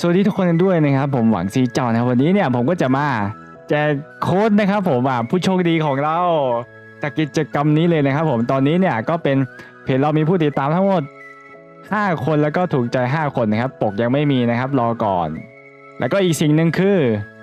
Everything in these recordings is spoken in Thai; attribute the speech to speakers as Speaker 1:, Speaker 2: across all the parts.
Speaker 1: สวัสดีทุกคนกันด้วยนะครับ ผมหวังซีเจ้านะครับวันนี้เนี่ยผมก็จะมาแจกโค้ดนะครับ ผมอะผู้โชคดีของเราจากกิจกรรมนี้เลยนะครับ ผมตอนนี้เนี่ยก็เป็นเพจเรามีผู้ติดตามทั้งหมด 5 คนแล้วก็ถูกใจ 5 คนนะครับ ปกยังไม่มีนะครับ รอก่อน แล้วก็อีกสิ่งหนึ่งคือ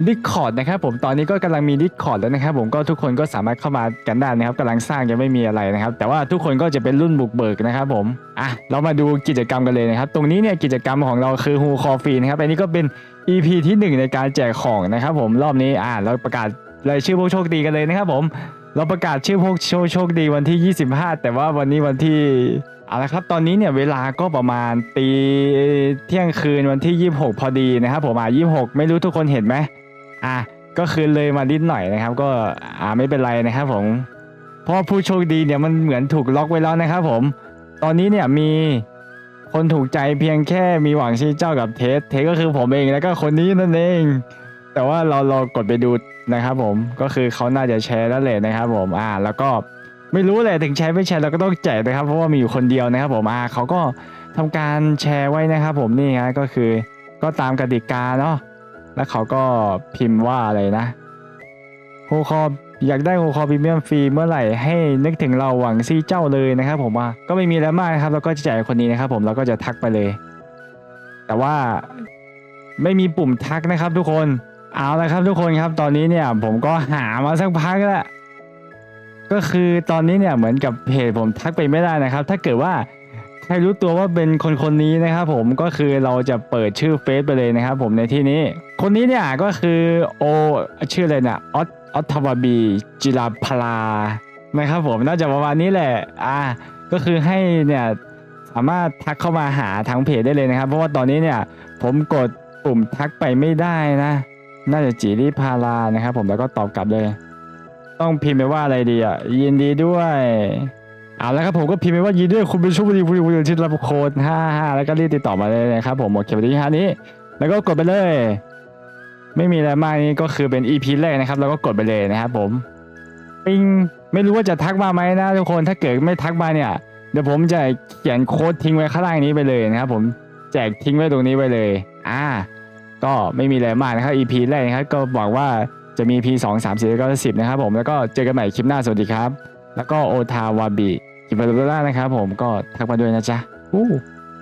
Speaker 1: Discord นะครับผมตอนนี้ก็กำลังมี Discord แล้วนะครับผมก็ทุกคนก็สามารถเข้ามากันได้นะครับกำลังสร้างยังไม่มีอะไรนะครับ แต่ว่าทุกคนก็จะเป็นรุ่นบุกเบิกนะครับผมอะเรามาดูกิจกรรมกันเลยนะครับ ตรงนี้เนี่ยกิจกรรมของเราคือ Who Coffee นะครับอันนี้ก็เป็น EP ที่ 1 ในการแจกของนะครับผมรอบนี้อ่าเราประกาศรายชื่อผู้โชคดีกันเลยนะครับผม เราประกาศชื่อผู้โชคโชคดีวันที่ 25 แต่ว่าวันนี้วันที่เอาละครับตอนนี้เนี่ยเวลาก็ประมาณตีเที่ยงคืนวันที่ 26 พอดีนะครับผมอะ26 ไม่รู้ทุกคนเห็นไหมอะก็คือเลยมานิดหน่อยนะครับ ก็อ่าไม่เป็นไรนะครับผมเพราะผู้โชคดีเนี่ยมันเหมือนถูกล็อกไว้แล้วนะครับผม ตอนนี้เนี่ยมีคนถูกใจเพียงแค่มีหวังชีเจ้ากับเทสเทสก็คือผมเองแล้วก็คนนี้นั่นเอง แต่ว่าเราเรากดไปดูนะครับผมก็คือเขาน่าจะแชร์แล้วแหละนะครับผมอ่า แล้วก็ไม่รู้แหละถึงแชร์ไม่แชร์เราก็ต้องแจกนะครับเพราะว่ามีอยู่คนเดียวนะครับผมอ่าเขาก็ทำการแชร์ไว้นะครับผมนี่ฮะก็คือก็ตามกติกาเนาะแล้วเขาก็พิมพ์ว่าอะไรนะโฮคออยากได้โฮคอพรีเมียมฟรีเมื่อไหร่ให้นึกถึงเราหวังซี่เจ้าเลยนะครับ ผมอะก็ไม่มีแล้วมากนะครับเราก็จะแจกคนนี้นะครับ ผมเราก็จะทักไปเลย แต่ว่าไม่มีปุ่มทักนะครับ ทุกคน เอาละครับทุกคนครับตอนนี้เนี่ยผมก็หามาสักพักแล้ว ก็คือตอนนี้เนี่ยเหมือนกับเพจผมทักไปไม่ได้นะครับ ถ้าเกิดว่าใครรู้ตัวว่าเป็นคนคนนี้นะครับผมก็คือเราจะเปิดชื่อเฟซไปเลยนะครับผมในที่นี้ คนนี้เนี่ยก็คือโอชื่ออะไรเนี่ยออตออตทวาบีจิราพลานะครับผมน่าจะประมาณนี้แหละอ่าก็คือให้เนี่ยสามารถทักเข้ามาหาทางเพจได้เลยนะครับ เพราะว่าตอนนี้เนี่ยผมกดปุ่มทักไปไม่ได้นะ น่าจะจีริพารานะครับ ผมแล้วก็ตอบกลับเลย ต้องพิมพ์ไปว่าอะไรดีอะยินดีด้วยเอาแล้วครับผมก็พิมพ์ไปว่ายินดีด้วยคุณเป็นชู้ดีผู้ดีที่รับโค้ดห้าห้าแล้วก็รีบติดต่อมาเลยนะครับผมโอเควันที่ห้านี้ แล้วก็กดไปเลย ไม่มีอะไรมากนี่ก็คือเป็น EP แรกนะครับ แล้วก็กดไปเลยนะครับผมปิงไม่รู้ว่าจะทักมาไหมนะทุกคนถ้าเกิดไม่ทักมาเนี่ยเดี๋ยวผมจะเขียนโค้ดทิ้งไว้ข้างล่างนี้ไปเลยนะครับผมแจกทิ้งไว้ตรงนี้ไปเลย อ่า ก็ไม่มีอะไรมากนะครับ EP แรกนะครับก็บอกว่าจะมี EP 2 3 4แล้วก็10 นะครับผมแล้วก็เจอกันใหม่คลิปหน้าสวัสดีครับ แล้วก็โอทาวาบิกิบารุล่านะครับผมก็ทักมาด้วยนะจ๊ะอู้